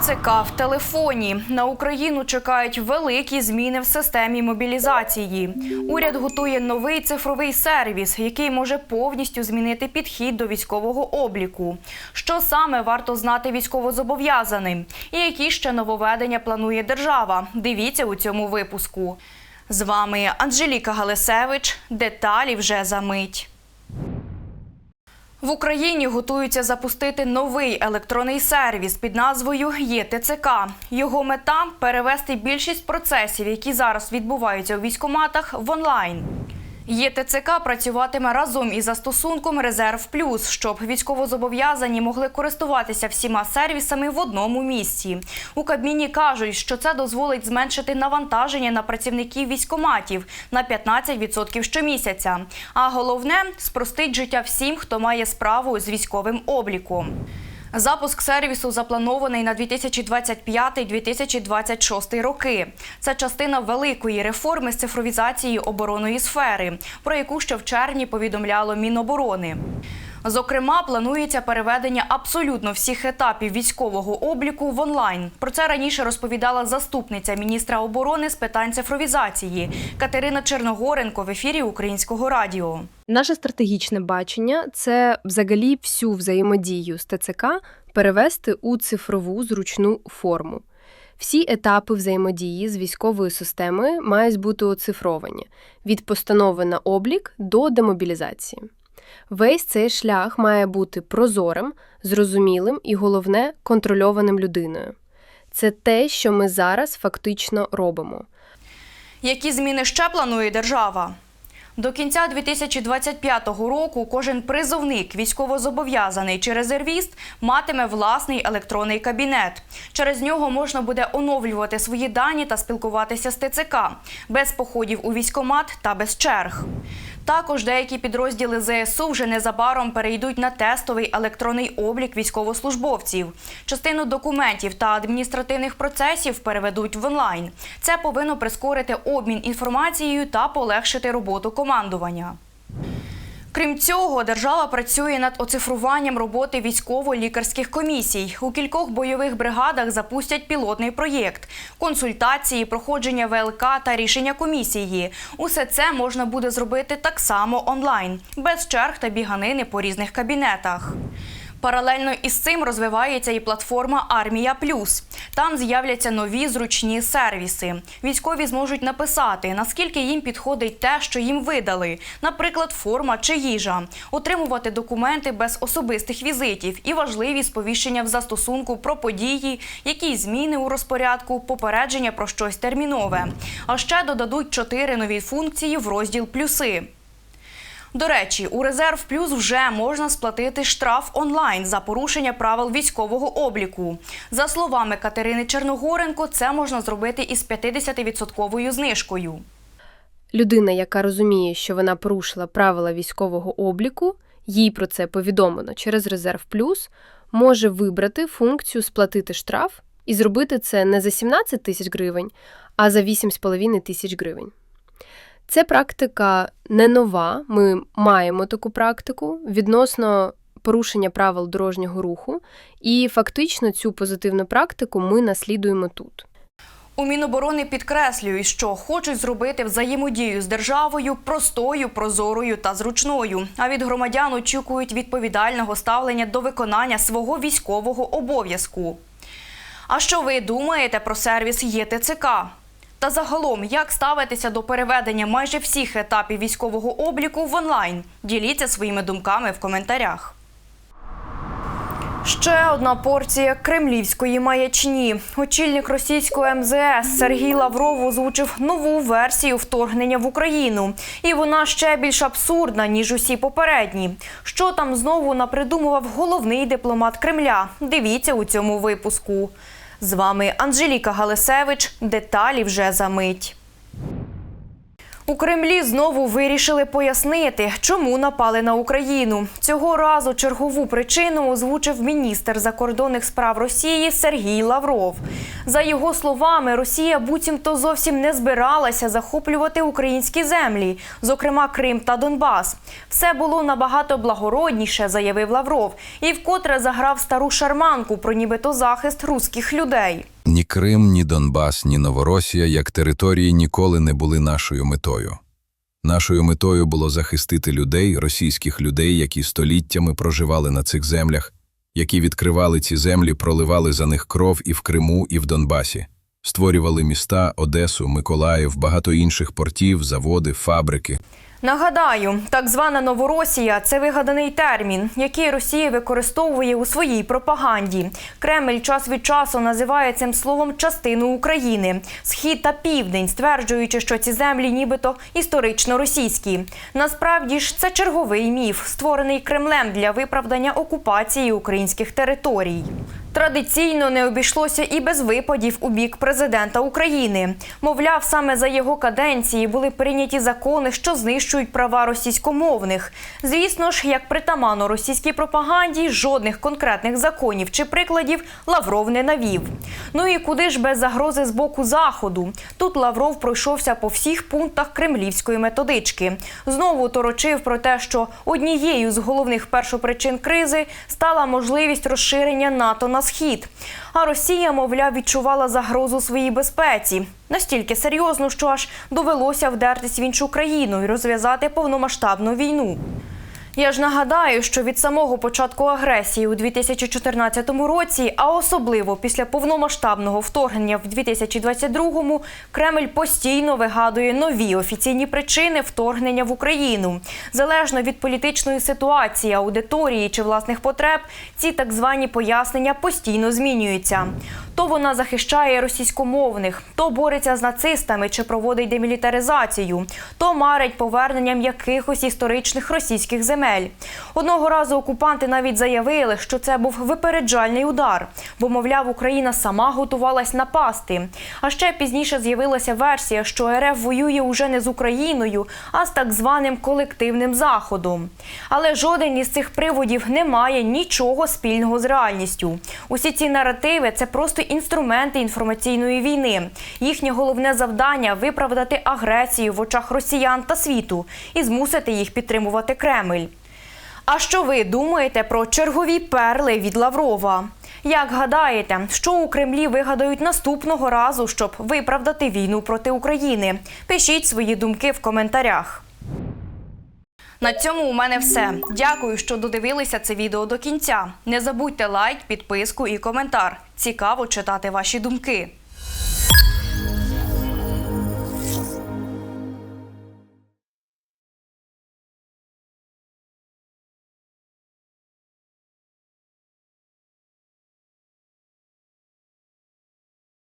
ТЦК в телефоні на Україну чекають великі зміни в системі мобілізації. Уряд готує новий цифровий сервіс, який може повністю змінити підхід до військового обліку. Що саме варто знати військовозобов'язаним, і які ще нововведення планує держава? Дивіться у цьому випуску. З вами Анжеліка Галисевич. Деталі вже за мить. В Україні готуються запустити новий електронний сервіс під назвою ЄТЦК. Його мета перевести більшість процесів, які зараз відбуваються у військоматах, в онлайн. ЄТЦК працюватиме разом із застосунком Резерв Плюс, щоб військовозобов'язані могли користуватися всіма сервісами в одному місці. У Кабміні кажуть, що це дозволить зменшити навантаження на працівників військкоматів на 15% щомісяця. А головне спростить життя всім, хто має справу з військовим обліком. Запуск сервісу запланований на 2025-2026 роки. Це частина великої реформи з цифровізації оборонної сфери, про яку ще в червні повідомляло Міноборони. Зокрема, планується переведення абсолютно всіх етапів військового обліку в онлайн. Про це раніше розповідала заступниця міністра оборони з питань цифровізації Катерина Черногоренко в ефірі Українського радіо. Наше стратегічне бачення це взагалі всю взаємодію з ТЦК перевести у цифрову зручну форму. Всі етапи взаємодії з військовою системою мають бути оцифровані від постанови на облік до демобілізації. Весь цей шлях має бути прозорим, зрозумілим і, головне, контрольованим людиною. Це те, що ми зараз фактично робимо. Які зміни ще планує держава? До кінця 2025 року кожен призовник, військовозобов'язаний чи резервіст матиме власний електронний кабінет. Через нього можна буде оновлювати свої дані та спілкуватися з ТЦК без походів у військкомат та без черг. Також деякі підрозділи ЗСУ вже незабаром перейдуть на тестовий електронний облік військовослужбовців. Частину документів та адміністративних процесів переведуть в онлайн. Це повинно прискорити обмін інформацією та полегшити роботу командування. Крім цього, держава працює над оцифруванням роботи військово-лікарських комісій. У кількох бойових бригадах запустять пілотний проєкт, консультації, проходження ВЛК та рішення комісії. Усе це можна буде зробити так само онлайн, без черг та біганини по різних кабінетах. Паралельно із цим розвивається і платформа Армія Плюс. Там з'являться нові зручні сервіси. Військові зможуть написати, наскільки їм підходить те, що їм видали, наприклад, форма чи їжа, отримувати документи без особистих візитів і важливі сповіщення в застосунку про події, якісь зміни у розпорядку, попередження про щось термінове. А ще додадуть чотири нові функції в розділ Плюси. До речі, у резерв плюс вже можна сплатити штраф онлайн за порушення правил військового обліку. За словами Катерини Черногоренко, це можна зробити із 50% знижкою. Людина, яка розуміє, що вона порушила правила військового обліку, їй про це повідомлено через Резерв Плюс, може вибрати функцію сплатити штраф і зробити це не за 17 тисяч гривень, а за 8,5 тисяч гривень. Це практика не нова. Ми маємо таку практику відносно порушення правил дорожнього руху, і фактично цю позитивну практику ми наслідуємо тут. У Міноборони підкреслюють, що хочуть зробити взаємодію з державою простою, прозорою та зручною. А від громадян очікують відповідального ставлення до виконання свого військового обов'язку. А що ви думаєте про сервіс ЄТЦК? Та загалом, як ставитися до переведення майже всіх етапів військового обліку в онлайн? Діліться своїми думками в коментарях. Ще одна порція кремлівської маячні. Очільник російського МЗС Сергій Лавров озвучив нову версію вторгнення в Україну, і вона ще більш абсурдна ніж усі попередні. Що там знову напридумував головний дипломат Кремля? Дивіться у цьому випуску. З вами Анжеліка Галисевич. Деталі вже за мить. У Кремлі знову вирішили пояснити, чому напали на Україну. Цього разу чергову причину озвучив міністр закордонних справ Росії Сергій Лавров. За його словами, Росія буцімто зовсім не збиралася захоплювати українські землі, зокрема Крим та Донбас. Все було набагато благородніше, заявив Лавров, і вкотре заграв стару шарманку про нібито захист руських людей. Ні Крим, ні Донбас, ні Новоросія як території ніколи не були нашою метою. Нашою метою було захистити людей, російських людей, які століттями проживали на цих землях, які відкривали ці землі, проливали за них кров і в Криму, і в Донбасі, створювали міста, Одесу, Миколаїв, багато інших портів, заводи, фабрики. Нагадаю, так звана Новоросія це вигаданий термін, який Росія використовує у своїй пропаганді. Кремль час від часу називає цим словом частину України, схід та південь, стверджуючи, що ці землі нібито історично російські. Насправді ж це черговий міф, створений Кремлем для виправдання окупації українських територій. Традиційно не обійшлося і без випадів у бік президента України. Мовляв, саме за його каденції були прийняті закони, що знищують права російськомовних. Звісно ж, як притаманно російській пропаганді, жодних конкретних законів чи прикладів Лавров не навів. Ну і куди ж без загрози з боку заходу? Тут Лавров пройшовся по всіх пунктах кремлівської методички. Знову торочив про те, що однією з головних першопричин кризи стала можливість розширення НАТО на схід. А Росія, мовляв, відчувала загрозу своїй безпеці. Настільки серйозно, що аж довелося вдертись в іншу країну і розв'язати повномасштабну війну. Я ж нагадаю, що від самого початку агресії у 2014 році, а особливо після повномасштабного вторгнення в 2022-му, Кремль постійно вигадує нові офіційні причини вторгнення в Україну. Залежно від політичної ситуації, аудиторії чи власних потреб, ці так звані пояснення постійно змінюються. То вона захищає російськомовних, то бореться з нацистами чи проводить демілітаризацію, то марить поверненням якихось історичних російських земель. Одного разу окупанти навіть заявили, що це був випереджальний удар, бо, мовляв, Україна сама готувалась напасти. А ще пізніше з'явилася версія, що РФ воює уже не з Україною, а з так званим колективним заходом. Але жоден із цих приводів не має нічого спільного з реальністю. Усі ці наративи це просто інструменти інформаційної війни. Їхнє головне завдання виправдати агресію в очах росіян та світу і змусити їх підтримувати Кремль. А що ви думаєте про чергові перли від Лаврова? Як гадаєте, що у Кремлі вигадають наступного разу, щоб виправдати війну проти України? Пишіть свої думки в коментарях. На цьому у мене все. Дякую, що додивилися це відео до кінця. Не забудьте лайк, підписку і коментар. Цікаво читати ваші думки.